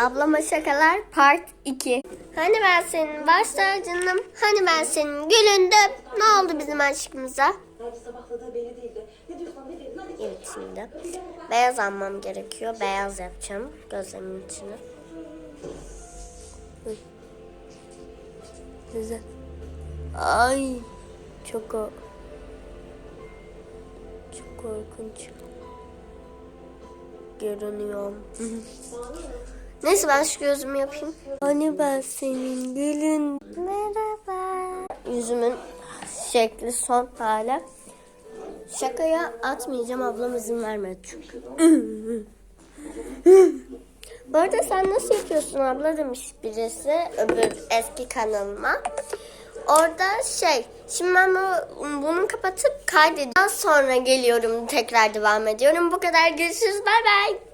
Ablama şakalar part 2. Hani ben senin baş tacınım, hani ben senin gülündüm. Ne oldu bizim aşkımıza? Evet şimdi. Beyaz almam gerekiyor. Beyaz yapacağım gözlerimin içine. Güzel. Ay çok o. Çok korkunç. Görünüyorum. Neyse ben şu gözümü yapayım. Hani ben senin gülün. Merhaba. Yüzümün şekli son hali. Şakaya atmayacağım ablam izin vermedi çünkü. Bu arada sen nasıl yapıyorsun abla demiş birisi öbür eski kanalıma. Orada şey, şimdi ben bu, bunu kapatıp kaydedeceğim. Sonra geliyorum tekrar devam ediyorum. Bu kadar görüşürüz. Bay bay.